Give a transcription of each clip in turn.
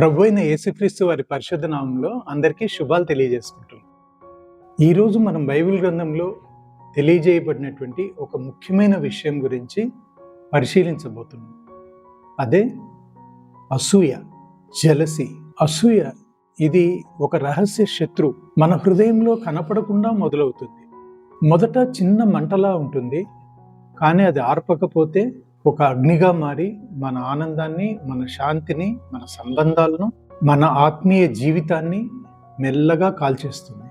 ప్రభు అయిన యేసుక్రీస్తు వారి పరిశుద్ధ నామంలో అందరికీ శుభాలు తెలియజేసుకుంటున్నాం. ఈరోజు మనం బైబిల్ గ్రంథంలో తెలియజేయబడినటువంటి ఒక ముఖ్యమైన విషయం గురించి పరిశీలించబోతున్నాం. అదే అసూయ జలసి. అసూయ ఇది ఒక రహస్య శత్రు. మన హృదయంలో కనపడకుండా మొదలవుతుంది. మొదట చిన్న మంటలా ఉంటుంది. కానీ అది ఆర్పకపోతే ఒక అగ్నిగా మారి మన ఆనందాన్ని మన శాంతిని మన సంబంధాలను మన ఆత్మీయ జీవితాన్ని మెల్లగా కాల్చేస్తుంది.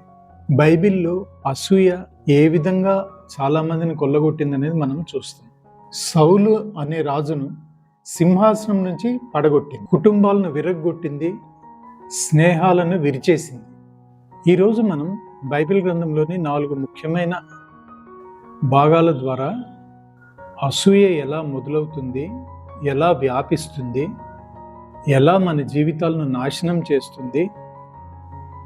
బైబిల్లో అసూయ ఏ విధంగా చాలామందిని కొల్లగొట్టిందనేది మనం చూస్తాం. సౌలు అనే రాజును సింహాసనం నుంచి పడగొట్టింది. కుటుంబాలను విరగొట్టింది స్నేహాలను విరిచేసింది. ఈరోజు మనం బైబిల్ గ్రంథంలోని నాలుగు ముఖ్యమైన భాగాల ద్వారా అసూయ ఎలా మొదలవుతుంది? ఎలా వ్యాపిస్తుంది? ఎలా మన జీవితాలను నాశనం చేస్తుంది?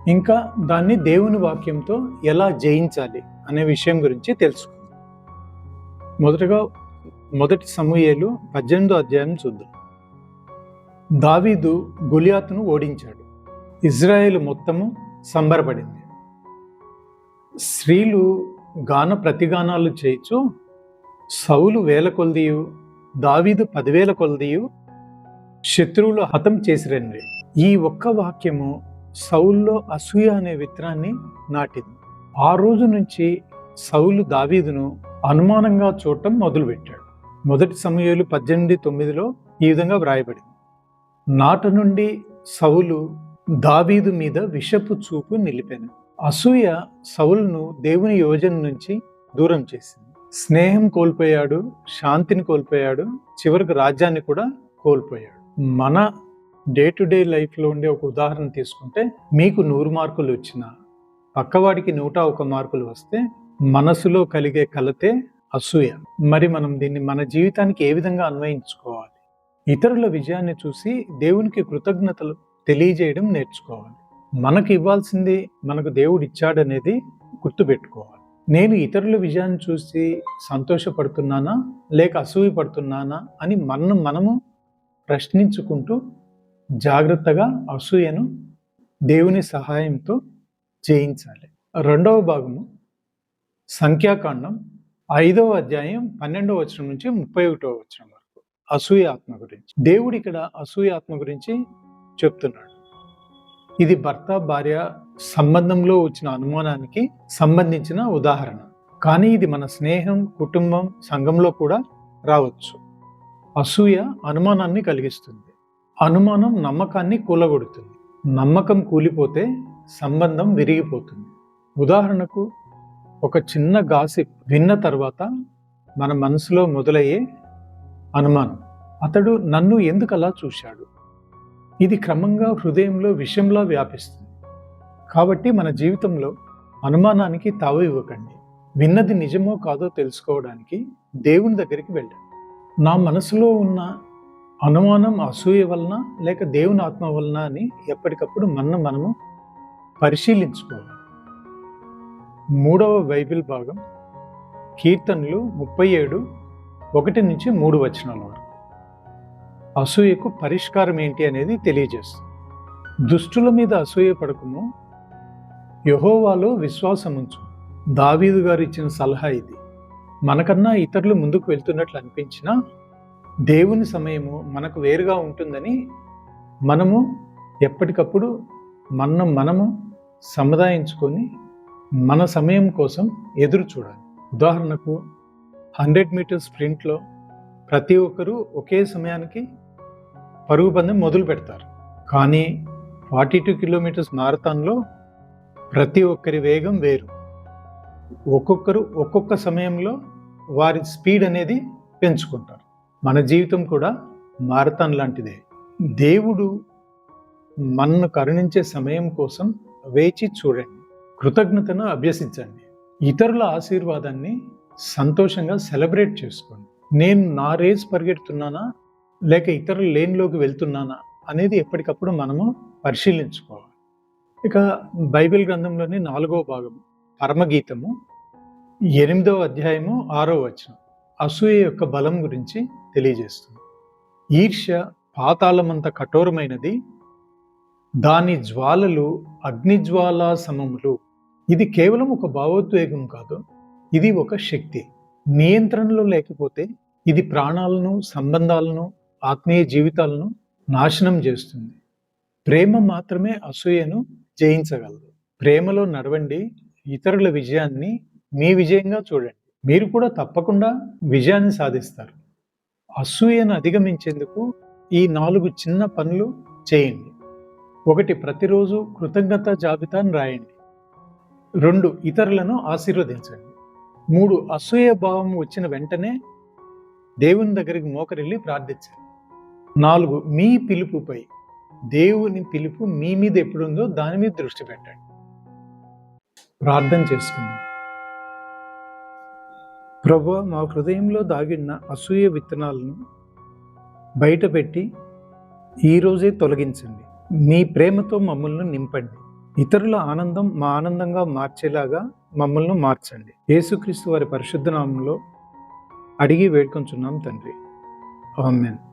ఇంకా దాన్ని దేవుని వాక్యంతో ఎలా జయించాలి అనే విషయం గురించి తెలుసుకుందాం. మొదటగా మొదటి సమూహేలు పద్దెనిమిదో అధ్యాయం చూద్దాం. దావీదు గులియాతును ఓడించాడు. ఇజ్రాయేల్ మొత్తము సంబరపడింది. స్త్రీలు గాన ప్రతిగానాలు చేయొచ్చు సౌలు వేల కొలదీయు దావీదు పదివేల కొలదీయు శత్రువులు హతం చేసిరండి ఈ ఒక్క వాక్యము సౌల్లో అసూయ అనే విత్తనాన్ని నాటింది. ఆ రోజు నుంచి సౌలు దావీదును అనుమానంగా చూడటం మొదలుపెట్టాడు. మొదటి సమయాలు పద్దెనిమిది తొమ్మిదిలో ఈ విధంగా వ్రాయబడింది. నాట నుండి సౌలు దావీదు మీద విషపు చూపు నిలిపాను. అసూయ సౌలును దేవుని యోజన నుంచి దూరం చేసింది. స్నేహం కోల్పోయాడు శాంతిని కోల్పోయాడు చివరికి రాజ్యాన్ని కూడా కోల్పోయాడు. మన డే టు డే లైఫ్లో ఉండే ఒక ఉదాహరణ తీసుకుంటే మీకు నూరు మార్కులు వచ్చిన పక్కవాడికి నూట ఒక మార్కులు వస్తే మనసులో కలిగే కలతే అసూయ. మరి మనం దీన్ని మన జీవితానికి ఏ విధంగా అన్వయించుకోవాలి? ఇతరుల విజయాన్ని చూసి దేవునికి కృతజ్ఞతలు తెలియజేయడం నేర్చుకోవాలి. మనకు ఇవ్వాల్సింది మనకు దేవుడు ఇచ్చాడనేది గుర్తుపెట్టుకోవాలి. నేను ఇతరుల విజయాన్ని చూసి సంతోషపడుతున్నానా? లేక అసూయ పడుతున్నానా అని మనం మనము ప్రశ్నించుకుంటూ జాగ్రత్తగా అసూయను దేవుని సహాయంతో జయించాలి. రెండవ భాగము సంఖ్యాకాండం. ఐదవ అధ్యాయం పన్నెండవ వచనం నుంచి ముప్పై ఒకటవ వచనం వరకు. అసూయ ఆత్మ గురించి. దేవుడు ఇక్కడ అసూయ ఆత్మ గురించి చెప్తున్నాడు. ఇది భర్త భార్య సంబంధంలో వచ్చిన అనుమానానికి సంబంధించిన ఉదాహరణ. కానీ ఇది మన స్నేహం కుటుంబం సంఘంలో కూడా రావచ్చు. అసూయ అనుమానాన్ని కలిగిస్తుంది. అనుమానం నమ్మకాన్ని కూలగొడుతుంది. నమ్మకం కూలిపోతే సంబంధం విరిగిపోతుంది. ఉదాహరణకు ఒక చిన్న గాసిప్ విన్న తర్వాత మన మనసులో మొదలయ్యే అనుమానం. అతడు నన్ను ఎందుకు అలా చూశాడు? ఇది క్రమంగా హృదయంలో విషంలా వ్యాపిస్తుంది. కాబట్టి మన జీవితంలో అనుమానానికి తావు ఇవ్వకండి. విన్నది నిజమో కాదో తెలుసుకోవడానికి దేవుని దగ్గరికి వెళ్ళండి. నా మనసులో ఉన్న అనుమానం అసూయ వలన లేక దేవుని ఆత్మ వలన అని ఎప్పటికప్పుడు మన మనము పరిశీలించుకోవాలి. మూడవ బైబిల్ భాగం కీర్తనలు ముప్పై ఏడు ఒకటి నుంచి మూడు వచనాల వరకు. అసూయకు పరిష్కారం ఏంటి అనేది తెలియజేస్తుంది. దుష్టుల మీద అసూయ పడకము యహోవాలో విశ్వాసం ఉంచు. దావీదు గారు ఇచ్చిన సలహా ఇది. మనకన్నా ఇతరులు ముందుకు వెళ్తున్నట్లు అనిపించినా దేవుని సమయము మనకు వేరుగా ఉంటుందని మనము ఎప్పటికప్పుడు మనం మనము సముదాయించుకొని మన సమయం కోసం ఎదురు చూడాలి. ఉదాహరణకు హండ్రెడ్ మీటర్ స్ప్రింట్లో ప్రతి ఒక్కరూ ఒకే సమయానికి పరుగు పందెం మొదలు పెడతారు. కానీ ఫార్టీ టూ కిలోమీటర్స్ మారథాన్లో ప్రతి ఒక్కరి వేగం వేరు. ఒక్కొక్కరు ఒక్కొక్క సమయంలో వారి స్పీడ్ అనేది పెంచుకుంటారు. మన జీవితం కూడా మారథాన్ లాంటిదే. దేవుడు మనను కరుణించే సమయం కోసం వేచి చూడండి. కృతజ్ఞతను అభ్యసించండి. ఇతరుల ఆశీర్వాదాన్ని సంతోషంగా సెలబ్రేట్ చేసుకోండి. నేను నా రేస్ పరిగెడుతున్నానా? లేక ఇతరుల లేన్లోకి వెళ్తున్నానా అనేది ఎప్పటికప్పుడు మనము పరిశీలించుకోవాలి. ఇక బైబిల్ గ్రంథంలోని నాలుగో భాగం పరమగీతము ఎనిమిదవ అధ్యాయము ఆరో వచనం అసూయ యొక్క బలం గురించి తెలియజేస్తుంది. ఈర్ష్య పాతాళమంత కఠోరమైనది దాని జ్వాలలు అగ్నిజ్వాలా సమములు. ఇది కేవలం ఒక భావోద్వేగం కాదు ఇది ఒక శక్తి. నియంత్రణలో లేకపోతే ఇది ప్రాణాలను సంబంధాలను ఆత్మీయ జీవితాలను నాశనం చేస్తుంది. ప్రేమ మాత్రమే అసూయను జయించగలదు. ప్రేమలో నడవండి ఇతరుల విజయాన్ని మీ విజయంగా చూడండి. మీరు కూడా తప్పకుండా విజయాన్ని సాధిస్తారు. అసూయను అధిగమించేందుకు ఈ నాలుగు చిన్న పనులు చేయండి. ఒకటి ప్రతిరోజు కృతజ్ఞత జాబితాను రాయండి. రెండు ఇతరులను ఆశీర్వదించండి. మూడు అసూయ భావం వచ్చిన వెంటనే దేవుని దగ్గరికి మోకరిల్లి ప్రార్థించండి. నాలుగు మీ పిలుపుపై దేవుని పిలుపు మీ మీద ఎప్పుడుందో దాని మీద దృష్టి పెట్టండి. ప్రార్థన చేసుకుందాం. ప్రభు మా హృదయంలో దాగిన్న అసూయ విత్తనాలను బయటపెట్టి ఈరోజే తొలగించండి. మీ ప్రేమతో మమ్మల్ని నింపండి. ఇతరుల ఆనందం మా ఆనందంగా మార్చేలాగా మమ్మల్ని మార్చండి. యేసుక్రీస్తు వారి పరిశుద్ధ నామంలో అడిగి వేడుకొంచున్నాం తండ్రి. ఆమెన్.